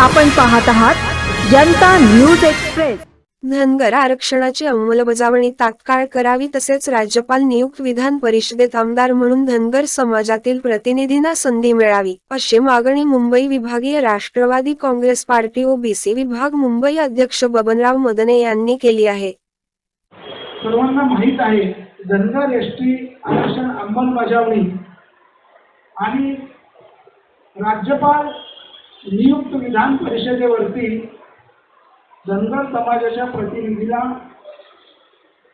आपण पाहत आहात जनता न्यूज एक्सप्रेस. धनगर आरक्षणाची अंमलबजावणी तात्काळ करावी तसेच राज्यपाल नियुक्त विधान परिषदेत आमदार म्हणून धनगर समाजातील प्रतिनिधींना संधी मिळावी. अशी मागणी मुंबई विभागीय राष्ट्रवादी काँग्रेस पार्टी ओबीसी विभाग मुंबई अध्यक्ष बबनराव मदने यांनी केली आहे. सर्वांना माहीत आहे धनगर एस टी आरक्षण अंमलबजावणी आणि राज्यपाल नियुक्त विधान परिषदेवरती धनगर समाजाच्या प्रतिनिधीला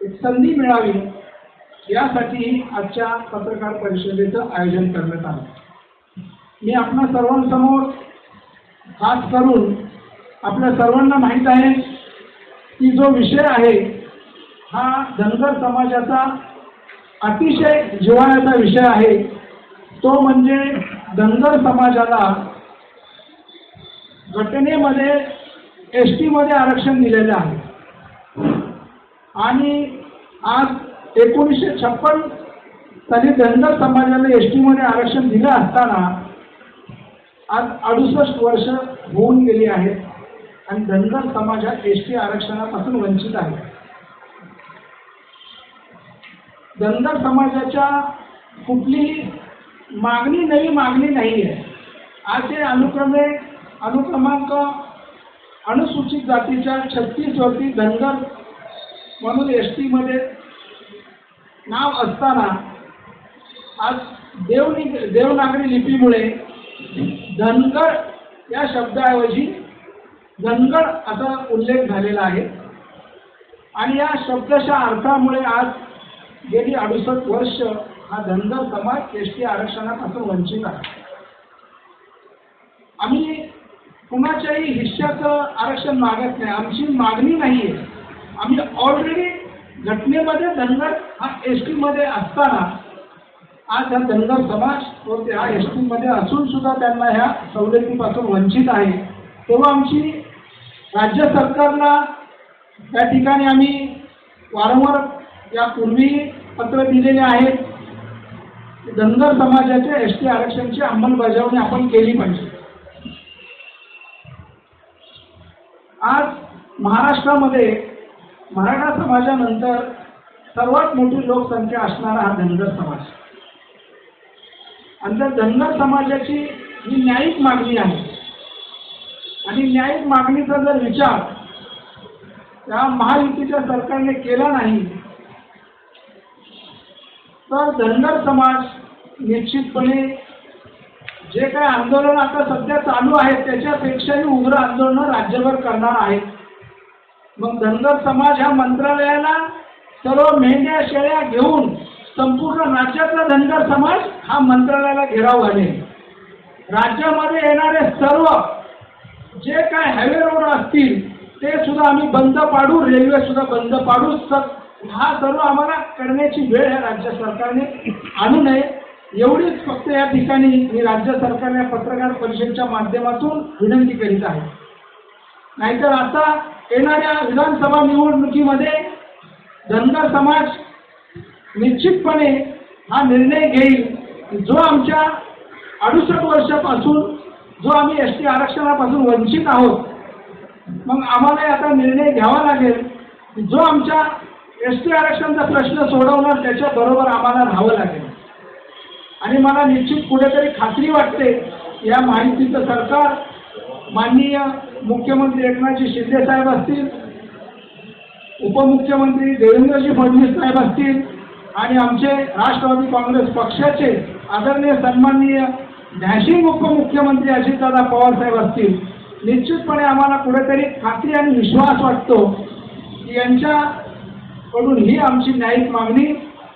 एक संधी मिळावी यासाठी आजच्या पत्रकार परिषदेचं आयोजन करण्यात आलं. मी आपल्या सर्वांसमोर खास करून आपल्या सर्वांना माहीत आहे की जो विषय आहे हा धनगर समाजाचा अतिशय जिव्हाळ्याचा विषय आहे. तो म्हणजे धनगर समाजाला घटनेमध्ये एस टीमध्ये आरक्षण दिलेलं आहे. आणि आज एकोणीसशे छप्पन साली धनगर समाजाला एस टीमध्ये आरक्षण दिलं असताना आज अडुसष्ट वर्ष होऊन गेली आहेत आणि धनगर समाज हा एस टी आरक्षणापासून वंचित आहे. धनगर समाजाच्या कुठलीही मागणी नवी मागणी नाही आहे आज हे अनुक्रमे अनुक्रमांक अनुसूचित जातीच्या छत्तीस वरती धनगर म्हणून एस टीमध्ये नाव असताना आज देवनी देवनागरी लिपीमुळे धनगर या शब्दाऐवजी धनगड असा उल्लेख झालेला आहे. आणि या शब्दशा अर्थामुळे आज गेली अडुसष्ट वर्ष हा धनगर समाज एस टी आरक्षणापासून वंचित आहे. आम्ही कुणाच्याही हिश्श्याचं आरक्षण मागत नाही. आमची मागणी नाही आहे. आम्ही ऑलरेडी घटनेमध्ये धनगर हा एस टीमध्ये असताना आज हा धनगर समाज होते ते हा एस टीमध्ये असून सुद्धा त्यांना ह्या सवलतीपासून वंचित आहे. तेव्हा आमची राज्य सरकारला त्या ठिकाणी आम्ही वारंवार यापूर्वी पत्र दिलेले आहेत धनगर समाजाच्या एस टी आरक्षणाची अंमलबजावणी आपण केली पाहिजे. आज महाराष्ट्रामध्ये मराठा समाजानंतर सर्वात मोठी लोकसंख्या असणारा हा धनगर समाज. आणि त्या धनगर समाजाची ही न्यायिक मागणी आहे आणि न्यायिक मागणीचा जर विचार त्या महायुतीच्या सरकारने केला नाही तर धनगर समाज निश्चितपणे जे काय आंदोलन आता सध्या चालू आहेत त्याच्यापेक्षाही उग्र आंदोलनं राज्यभर करणार आहेत. मग धनगर समाज ह्या मंत्रालयाला सर्व मेंढ्या शेळ्या घेऊन संपूर्ण राज्यातला धनगर समाज हा मंत्रालयाला घेराव घालेल राज्यामध्ये येणारे सर्व जे काय हायवे रोड असतील ते सुद्धा आम्ही बंद पाडू रेल्वे सुद्धा बंद पाडू. स- हा सर्व आम्हाला करण्याची वेळ आहे राज्य सरकारने आणू नये. एवढीच फक्त या ठिकाणी मी राज्य सरकारने पत्रकार परिषदेच्या माध्यमातून विनंती करीत आहे. नाहीतर आता येणाऱ्या विधानसभा निवडणुकीमध्ये धनगर समाज निश्चितपणे हा निर्णय घेईल जो आमच्या अडुसष्ट वर्षापासून जो आम्ही एस टी आरक्षणापासून वंचित आहोत मग आम्हाला आता निर्णय घ्यावा लागेल जो आमच्या एस टी आरक्षणाचा प्रश्न सोडवणार त्याच्याबरोबर आम्हाला राहावं लागेल. आणि मला निश्चित कुठेतरी खात्री वाटते या माहितीचं सरकार माननीय मुख्यमंत्री एकनाथजी शिंदे साहेब असतील उपमुख्यमंत्री देवेंद्रजी फडणवीस साहेब असतील आणि आमचे राष्ट्रवादी काँग्रेस पक्षाचे आदरणीय सन्माननीय डॅशिंग उपमुख्यमंत्री अजितदादा पवार साहेब असतील. निश्चितपणे आम्हाला कुठेतरी खात्री आणि विश्वास वाटतो की यांच्याकडून ही आमची न्यायिक मागणी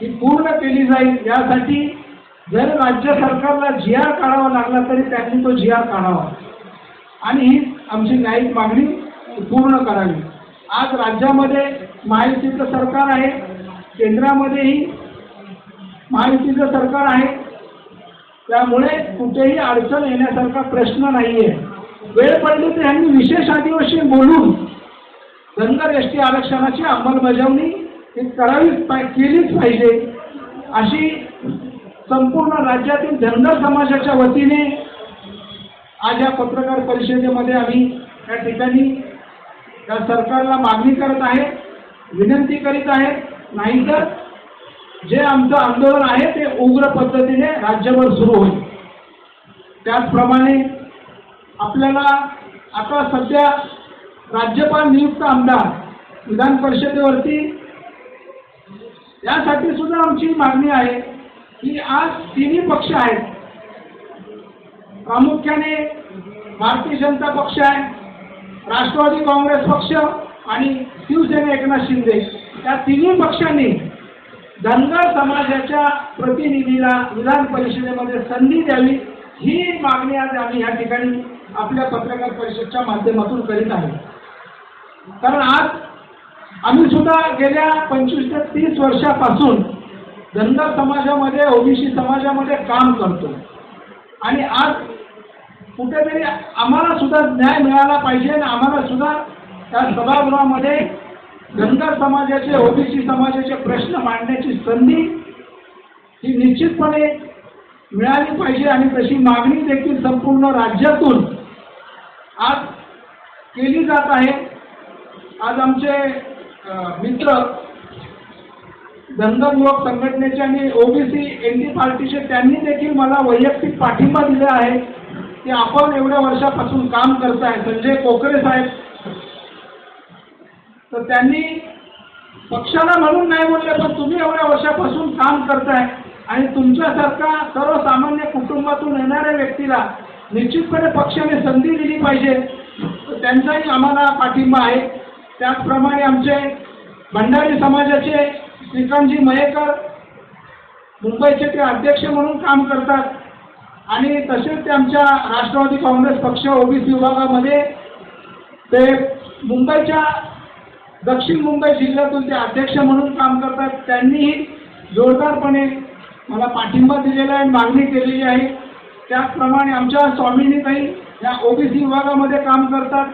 ही पूर्ण केली जाईल. यासाठी जर राज्य सरकारला जी आर काढावा लागला तरी त्यांनी तो जी आर काढावा. आणि ही आमची न्यायिक मागणी पूर्ण करावी. आज राज्यामध्ये महायुतीचं सरकार आहे केंद्रामध्येही महायुतीचं सरकार आहे. त्यामुळे कुठेही अडचण येण्यासारखा प्रश्न नाही आहे वेळ पडली तर यांनी विशेष अधिवेशन बोलून धनगर एस टी आरक्षणाची अंमलबजावणी ही करावीच पाय केलीच पाहिजे अशी संपूर्ण राज्यातील धनगर समाजाच्या वतीने आज या पत्रकार परिषदेमध्ये आम्ही या ठिकाणी या सरकारला मागणी करत आहे विनंती करीत आहे. नाहीतर जे आमचं आंदोलन आहे ते उग्र पद्धतीने राज्यभर सुरू होईल. त्याचप्रमाणे आपल्याला आता सध्या राज्यपाल नियुक्त आमदार विधान परिषदेवरती यासाठी सुद्धा आमची मागणी आहे. की आज तिन्ही पक्ष आहेत. प्रामुख्याने भारतीय जनता पक्ष आहे राष्ट्रवादी काँग्रेस पक्ष आणि शिवसेना एकनाथ शिंदे. या तिन्ही पक्षांनी धनगर समाजाच्या प्रतिनिधीला विधान परिषदेमध्ये संधी द्यावी ही मागणी आज आम्ही या ठिकाणी आपल्या पत्रकार परिषदच्या माध्यमातून करीत आहे. कारण आज आम्ही सुद्धा गेल्या पंचवीस ते तीस वर्षापासून धनगर समाजामध्ये ओबीसी समाजामध्ये काम करतो. आणि आज कुठेतरी आम्हाला सुद्धा न्याय मिळाला पाहिजे आणि आम्हाला सुद्धा त्या सभागृहामध्ये धनगर समाजाचे ओबीसी समाजाचे प्रश्न मांडण्याची संधी ही निश्चितपणे मिळाली पाहिजे आणि तशी मागणी देखील संपूर्ण राज्यातून आज केली जात आहे. आज आमचे मित्र धनगर युवक संघटनेचे आणि ओबीसी एन डी पार्टीचे त्यांनी देखील मला वैयक्तिक पाठिंबा दिला आहे की आपण एवढ्या वर्षापासून काम करताय. संजय कोकरे साहेब. तर त्यांनी पक्षाला म्हणून नाही बोलले पण तुम्ही एवढ्या वर्षापासून काम करताय आणि तुमच्यासारखा सर्वसामान्य कुटुंबातून येणाऱ्या व्यक्तीला निश्चितपणे पक्षाने संधी दिली पाहिजे. तर त्यांचाही आम्हाला पाठिंबा आहे. त्याचप्रमाणे आमचे भंडारी समाजाचे श्रीकांतजी मयेकर मुंबईचे ते अध्यक्ष म्हणून काम करतात. आणि तसेच ते आमच्या राष्ट्रवादी काँग्रेस पक्ष ओबीसी विभागामध्ये ते मुंबईच्या दक्षिण मुंबई जिल्ह्यातून ते अध्यक्ष म्हणून काम करतात. त्यांनीही जोरदारपणे मला पाठिंबा दिलेला आहे मागणी केलेली आहे. त्याचप्रमाणे आमच्या स्वामिनीताई या ओबीसी विभागामध्ये काम करतात.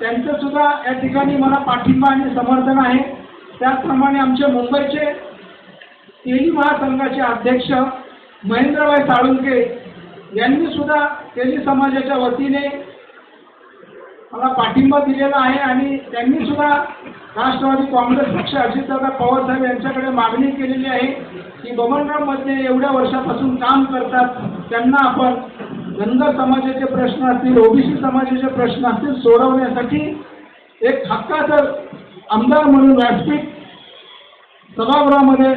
त्यांचं सुद्धा या ठिकाणी मला पाठिंबा आणि समर्थन आहे. त्याचप्रमाणे आमचे मुंबईचे तेली महासंघाचे अध्यक्ष महेंद्रभाई साळुंके यांनी सुद्धा तेली समाजाच्या वतीने मला पाठिंबा दिलेला आहे आणि त्यांनी सुद्धा राष्ट्रवादी काँग्रेस पक्ष अजितदादा पवार साहेब यांच्याकडे मागणी केलेली आहे की बमनरावमध्ये एवढ्या वर्षापासून काम करतात त्यांना आपण धनगर समाजाचे प्रश्न असतील ओबीसी समाजाचे प्रश्न असतील सोडवण्यासाठी एक हक्काचं आमदार म्हणून व्यासपीठ सभागृहामध्ये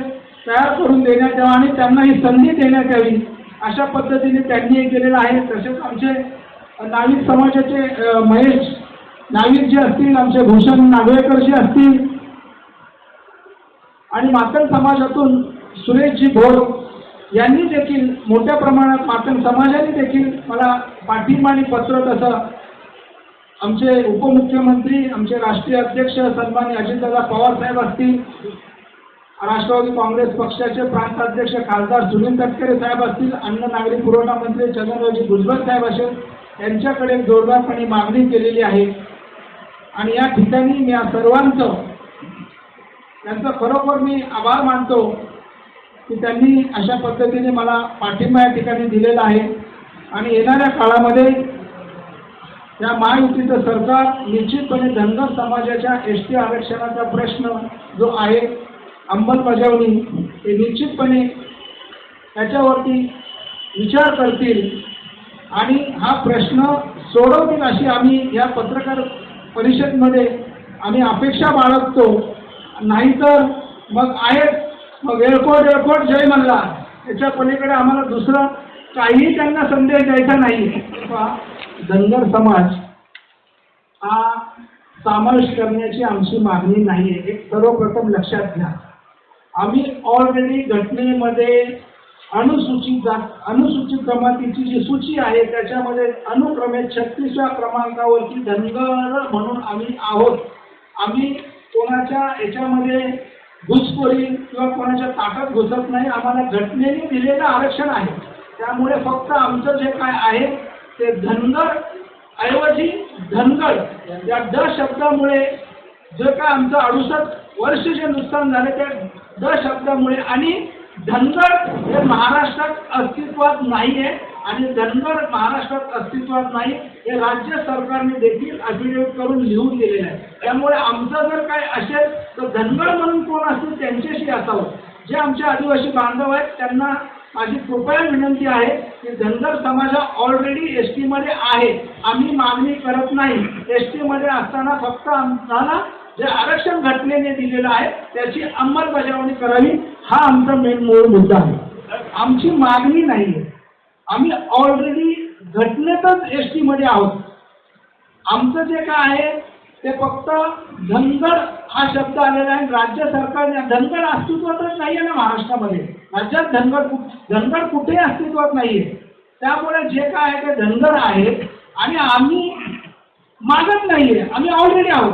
तयार करून देण्यात यावं आणि त्यांना ही संधी देण्यात यावी अशा पद्धतीने त्यांनी हे केलेलं आहे. तसेच आमचे नाविक समाजाचे महेश नाविक जे असतील आमचे भूषण नागवेकर जे असतील आणि मातंग समाजातून सुरेशजी भोर यांनी देखील मोठ्या प्रमाणात मातंग समाजाने देखील मला पाठिंबा आणि पत्र तसं आमचे उपमुख्यमंत्री आमचे राष्ट्रीय अध्यक्ष सन्मान्य अजितदादा पवार साहेब असतील राष्ट्रवादी काँग्रेस पक्षाचे प्रांताध्यक्ष खासदार सुनील तटकरे साहेब असतील अन्न नागरी पुरवठा मंत्री छगनरावजी भुजबळ साहेब असेल यांच्याकडे जोरदारपणे मागणी केलेली आहे. आणि या ठिकाणी मी या सर्वांचं त्यांचं खरोखर मी आभार मानतो की त्यांनी अशा पद्धतीने मला पाठिंबा या ठिकाणी दिलेला आहे. आणि येणाऱ्या काळामध्ये या महायुतीचं सरकार निश्चितपणे धनगर समाजाच्या एस टी आरक्षणाचा प्रश्न जो आहे अंमलबजावणी हे निश्चितपणे त्याच्यावरती विचार करतील. आणि हा प्रश्न सोडवतील अशी आम्ही या पत्रकार परिषदमध्ये आम्ही अपेक्षा बाळगतो. नाहीतर मग आहेत मग एअरपोर्ट एअरपोर्ट जय म्हणला त्याच्या पलीकडे आम्हाला दुसरं काहीही त्यांना संदेश द्यायचा नाही. धनगर समाज हा समावेश करण्याची आमची मागणी नाही आहे. एक सर्वप्रथम लक्षात घ्या. आम्ही ऑलरेडी घटनेमध्ये अनुसूचित जात अनुसूचित जमातीची जी सूची आहे त्याच्यामध्ये अनुक्रमे छत्तीसव्या क्रमांकावरती धनगर म्हणून आम्ही आहोत. आम्ही कोणाच्या याच्यामध्ये घुसखोरी किंवा कोणाच्या ताकद घुसत नाही. आम्हाला घटनेने दिलेलं आरक्षण आहे. त्यामुळे फक्त आमचं जे काय आहे ते धनगर ऐवजी धनगर या ड शब्दामुळे जे काय आमचं अडुसष्ट वर्ष जे नुकसान झाले त्या ड शब्दामुळे आणि धनगर हे महाराष्ट्रात अस्तित्वात नाही आहे आणि धनगर महाराष्ट्रात अस्तित्वात नाही हे राज्य सरकारने देखील अफिडेव्हिट करून लिहून दिलेलं आहे. त्यामुळे आमचं जर काय असेल तर धनगर म्हणून कोण असतील त्यांच्याशी असावं. जे आमचे आदिवासी बांधव आहेत त्यांना माझी कृपया विनंती आहे की धनगर समाजा ऑलरेडी एस टीमध्ये आहे. आम्ही मागणी करत नाही. एस टीमध्ये असताना फक्त आम्हाला जे आरक्षण घटनेने दिलेलं आहे त्याची अंमलबजावणी करावी. हा आमचा मेन मूळ मुद्दा आहे. आमची मागणी नाही आहे. आम्ही ऑलरेडी घटनेतच एस टीमध्ये आहोत. आमचं जे काय आहे ते फक्त धनगर हा शब्द आलेला आहे. राज्य सरकारने धनगर अस्तित्वातच नाही आहे ना महाराष्ट्रामध्ये. राज्यात धनगर कु- धनगर कुठेही अस्तित्वात नाही आहे त्यामुळे जे काय आहे ते धनगर आहे आणि आम्ही मागत नाही आहे आम्ही ऑलरेडी आहोत.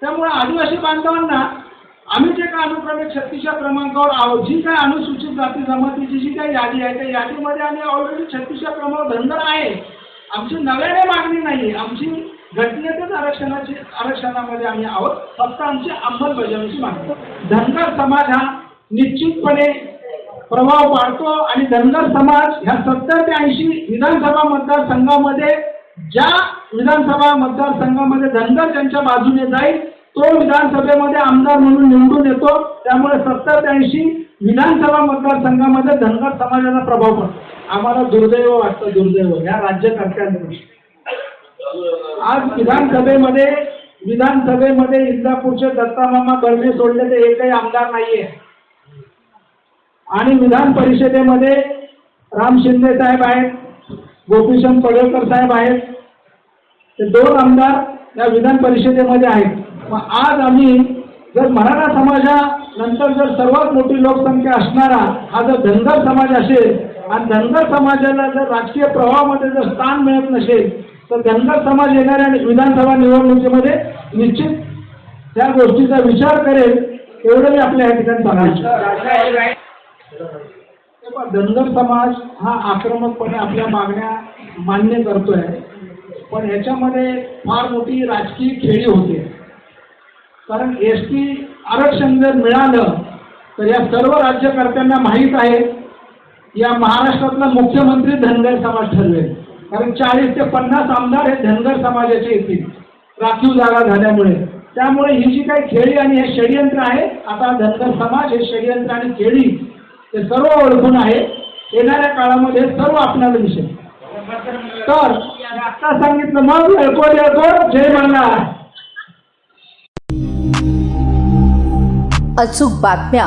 त्यामुळे आदिवासी बांधवांना आम्ही जे काय अनुक्रमिक छत्तीसच्या क्रमांकावर आहोत जी काय अनुसूचित जाती जमातीची जी काही यादी आहे त्या यादीमध्ये आम्ही ऑलरेडी छत्तीसच्या क्रमांकावर धनगर आहे. आमची नव्याने मागणी नाही आमची घटनेतच आरक्षणाची आरक्षणामध्ये आम्ही आहोत. फक्त आमची अंमलबजावणीची मागणी. धनगर समाज हा निश्चितपणे प्रभाव पाडतो आणि धनगर समाज ह्या सत्तर ते ऐंशी विधानसभा मतदारसंघामध्ये ज्या विधानसभा मतदारसंघामध्ये धनगर त्यांच्या बाजूने जाईल तो विधानसभेमध्ये आमदार म्हणून निवडून येतो. त्यामुळे सत्तर ते ऐंशी विधानसभा मतदारसंघामध्ये धनगर समाजाचा प्रभाव पडतो. आम्हाला दुर्दैव वाटतं दुर्दैव. या राज्यकर्त्यांकडून आज विधानसभेमध्ये विधानसभेमध्ये इंदापूरचे दत्तामामा गर्दी सोडले ते एकही आमदार नाहीये. आणि विधान परिषदेमध्ये राम शिंदे साहेब आहेत गोपीचंद पडळकर साहेब आहेत. ते दोन आमदार या विधान परिषदेमध्ये आहेत. मग आज आम्ही जर मराठा समाजानंतर जर सर्वात मोठी लोकसंख्या असणारा हा जर धनगर समाज असेल आणि धनगर समाजाला जर राजकीय प्रवाहामध्ये जर स्थान मिळत नसेल तर धनगर समाज येणाऱ्या विधानसभा निवडणुकीमध्ये निश्चित त्या गोष्टीचा विचार करेल एवढं मी आपल्या या ठिकाणी सांगायचं हे धनगर समाज हा आक्रमकपणे आपल्या मागण्या मान्य करतोय पण याच्यामध्ये फार मोठी राजकीय खेळी होते. कारण एस टी आरक्षण जर मिळालं तर या सर्व राज्यकर्त्यांना माहीत आहे या महाराष्ट्रातला मुख्यमंत्री धनगर समाज ठरवेल. कारण चाळीस ते पन्नास आमदार हे धनगर समाजाचे येतील. राखीव जागा झाल्यामुळे. त्यामुळे ही जी काही खेळी आणि हे षडयंत्र आहे आता धनगर समाज हे षडयंत्र आणि खेळी हे सर्व ओळखून आहे. येणाऱ्या काळामध्ये सर्व आपल्याला दिसेल. तर आता सांगितलं मग येळकोट येळकोट जय मल्हार अचूक बातम्या